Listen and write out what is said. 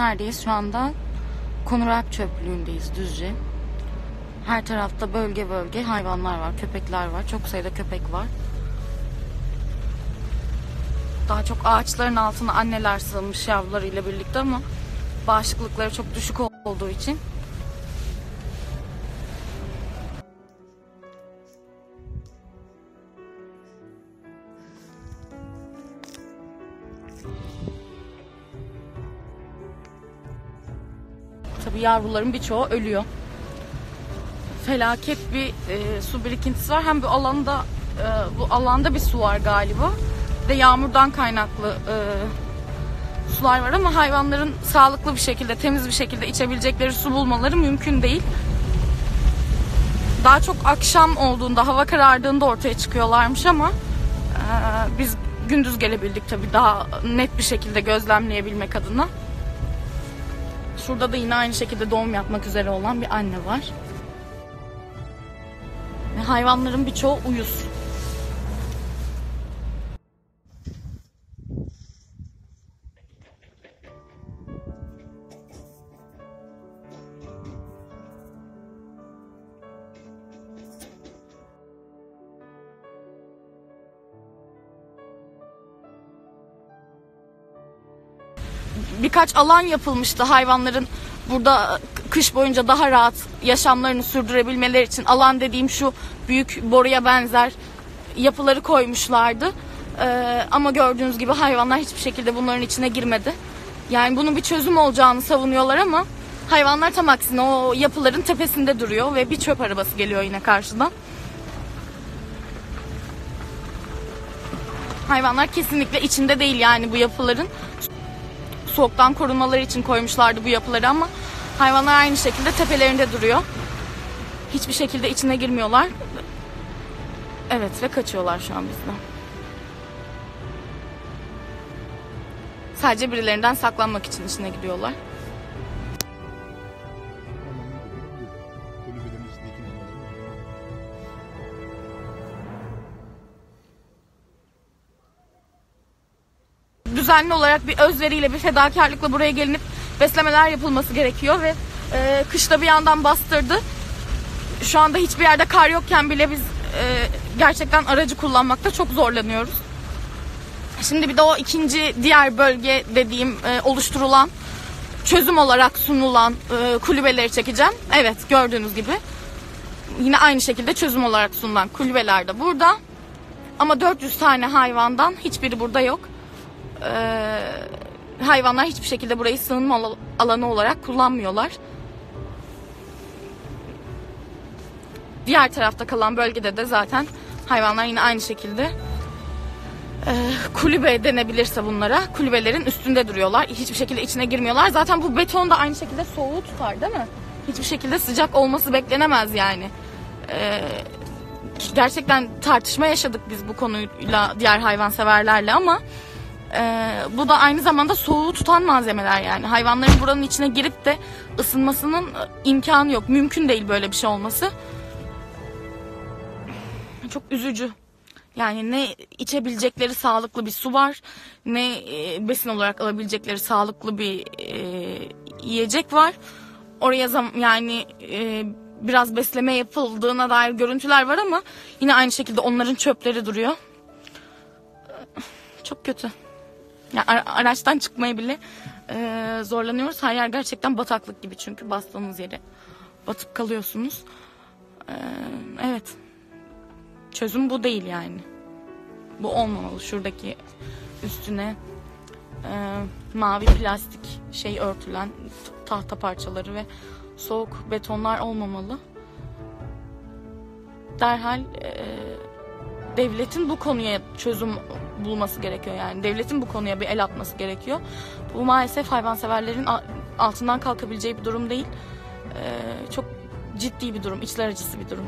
neredeyiz? Şu anda Konuralp çöplüğündeyiz Düzce. Her tarafta bölge bölge hayvanlar var, köpekler var. Çok sayıda köpek var. Daha çok ağaçların altına anneler sığınmış yavrularıyla birlikte ama bağışıklıkları çok düşük olduğu için Tabii yavruların birçoğu ölüyor. Felaket bir e, su birikintisi var. Hem bu alanda e, bu alanda bir su var galiba. De yağmurdan kaynaklı e, sular var ama hayvanların sağlıklı bir şekilde, temiz bir şekilde içebilecekleri su bulmaları mümkün değil. Daha çok akşam olduğunda, hava karardığında ortaya çıkıyorlarmış ama e, biz gündüz gelebildik tabii daha net bir şekilde gözlemleyebilmek adına. Şurada da yine aynı şekilde doğum yapmak üzere olan bir anne var. Ve hayvanların birçoğu uyuz. Birkaç alan yapılmıştı hayvanların burada kış boyunca daha rahat yaşamlarını sürdürebilmeleri için alan dediğim şu büyük boruya benzer yapıları koymuşlardı. Ee, ama gördüğünüz gibi hayvanlar hiçbir şekilde bunların içine girmedi. Yani bunun bir çözüm olacağını savunuyorlar ama hayvanlar tam aksine o yapıların tepesinde duruyor ve bir çöp arabası geliyor yine karşıdan. Hayvanlar kesinlikle içinde değil yani bu yapıların soğuktan korunmaları için koymuşlardı bu yapıları ama hayvanlar aynı şekilde tepelerinde duruyor. Hiçbir şekilde içine girmiyorlar. Evet ve kaçıyorlar şu an bizden. Sadece birilerinden saklanmak için içine içindeki düzenli olarak bir özveriyle bir fedakarlıkla buraya gelinip beslemeler yapılması gerekiyor ve e, kışta bir yandan bastırdı. Şu anda hiçbir yerde kar yokken bile biz e, gerçekten aracı kullanmakta çok zorlanıyoruz. Şimdi bir de o ikinci diğer bölge dediğim e, oluşturulan çözüm olarak sunulan e, kulübeleri çekeceğim. Evet gördüğünüz gibi yine aynı şekilde çözüm olarak sunulan kulübeler de burada. Ama 400 tane hayvandan hiçbiri burada yok e, hayvanlar hiçbir şekilde burayı sığınma al- alanı olarak kullanmıyorlar. Diğer tarafta kalan bölgede de zaten hayvanlar yine aynı şekilde e, kulübe denebilirse bunlara kulübelerin üstünde duruyorlar. Hiçbir şekilde içine girmiyorlar. Zaten bu beton da aynı şekilde soğuğu tutar değil mi? Hiçbir şekilde sıcak olması beklenemez yani. E, gerçekten tartışma yaşadık biz bu konuyla diğer hayvanseverlerle ama ee, bu da aynı zamanda soğuğu tutan malzemeler yani. Hayvanların buranın içine girip de ısınmasının e, imkanı yok. Mümkün değil böyle bir şey olması. Çok üzücü. Yani ne içebilecekleri sağlıklı bir su var, ne e, besin olarak alabilecekleri sağlıklı bir e, yiyecek var. Oraya zam yani e, biraz besleme yapıldığına dair görüntüler var ama yine aynı şekilde onların çöpleri duruyor. Çok kötü. Yani ara- araçtan çıkmaya bile e, zorlanıyoruz. Her yer gerçekten bataklık gibi çünkü bastığınız yere batıp kalıyorsunuz. E, evet. Çözüm bu değil yani. Bu olmamalı. Şuradaki üstüne e, mavi plastik şey örtülen tahta parçaları ve soğuk betonlar olmamalı. Derhal e, devletin bu konuya çözüm bulması gerekiyor yani. Devletin bu konuya bir el atması gerekiyor. Bu maalesef hayvanseverlerin altından kalkabileceği bir durum değil. Ee, çok ciddi bir durum, içler acısı bir durum.